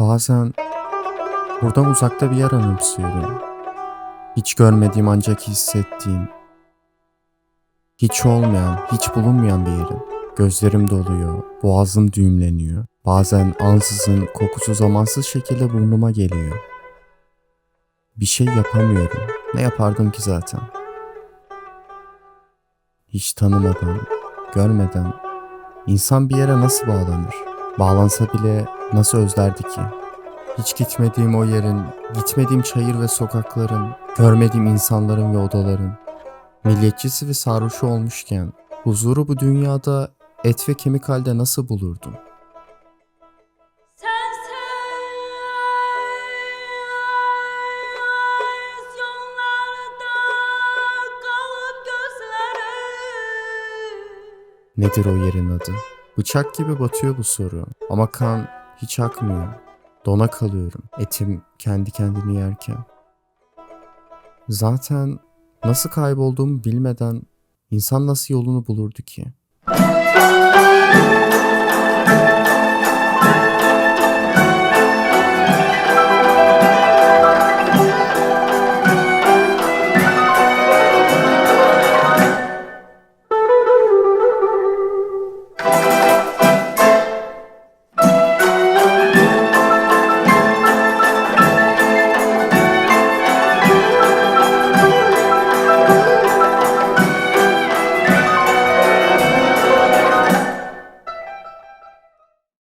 Bazen buradan uzakta bir yer anımsıyorum. Hiç görmediğim ancak hissettiğim, hiç olmayan, hiç bulunmayan bir yerim. Gözlerim doluyor, boğazım düğümleniyor. Bazen ansızın, kokusu zamansız şekilde burnuma geliyor. Bir şey yapamıyorum. Ne yapardım ki zaten? Hiç tanımadan, görmeden insan bir yere nasıl bağlanır? Bağlansa bile nasıl özlerdi ki? Hiç gitmediğim o yerin, gitmediğim çayır ve sokakların, görmediğim insanların ve odaların, milliyetçisi ve sarhoşu olmuşken huzuru bu dünyada et ve kemik halde nasıl bulurdum? Nedir o yerin adı? Bıçak gibi batıyor bu soru ama kan hiç akmıyor. Dona kalıyorum etim kendi kendini yerken. Zaten nasıl kaybolduğumu bilmeden insan nasıl yolunu bulurdu ki?